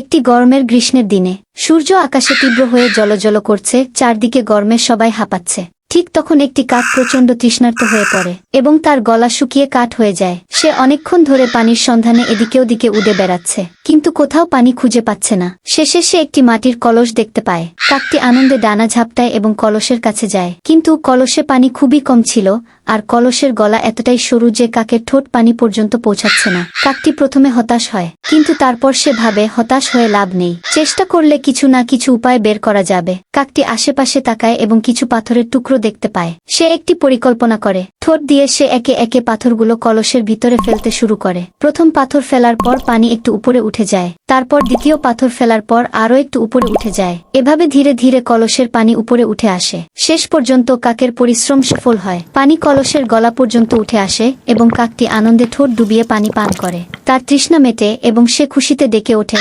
একটি গরমের গ্রীষ্মের দিনে। সূর্য আকাশে তীব্র হয়ে জলজল করছে, চারদিকে গরমে সবাই হাঁপাচ্ছে। ঠিক তখন একটি কাক প্রচণ্ড তৃষ্ণার্ত হয়ে পড়ে এবং তার গলা শুকিয়ে কাঠ হয়ে যায়। সে অনেকক্ষণ ধরে পানির সন্ধানে এদিকে ওদিকে উড়ে বেড়াচ্ছে, কিন্তু কোথাও পানি খুঁজে পাচ্ছে না। শেষে সে একটি মাটির কলস দেখতে পায়। কাকটি আনন্দে ডানা ঝাপটায় এবং কলসের কাছে যায়, কিন্তু কলসে পানি খুবই কম ছিল আর কলসের গলা এতটাই সরু যে কাকের ঠোঁট পানি পর্যন্ত পৌঁছাচ্ছে না। কাকটি প্রথমে হতাশ হয়, কিন্তু তারপর সে ভাবে, হতাশ হয়ে লাভ নেই। চেষ্টা করলে কিছু না কিছু উপায় বের করা যাবে। কাকটি আশেপাশে তাকায় এবং কিছু পাথরের টুকরো দেখতে পায়। সে একটি পরিকল্পনা করে। ঠোঁট দিয়ে সে একে একে পাথরগুলো কলসের ভিতরে ফেলতে শুরু করে। প্রথম পাথর ফেলার পর পানি একটু উপরে উঠে যায়। তারপর দ্বিতীয় পাথর ফেলার পর আরও একটু উপরে উঠে যায়। এভাবে ধীরে ধীরে কলসের পানি উপরে উঠে আসে। শেষ পর্যন্ত কাকের পরিশ্রম সফল হয়। পানি কলসের গলা পর্যন্ত উঠে আসে এবং কাকটি আনন্দে ঠোঁট ডুবিয়ে পানি পান করে। তার তৃষ্ণা মেটে এবং সে খুশিতে ডেকে ওঠে।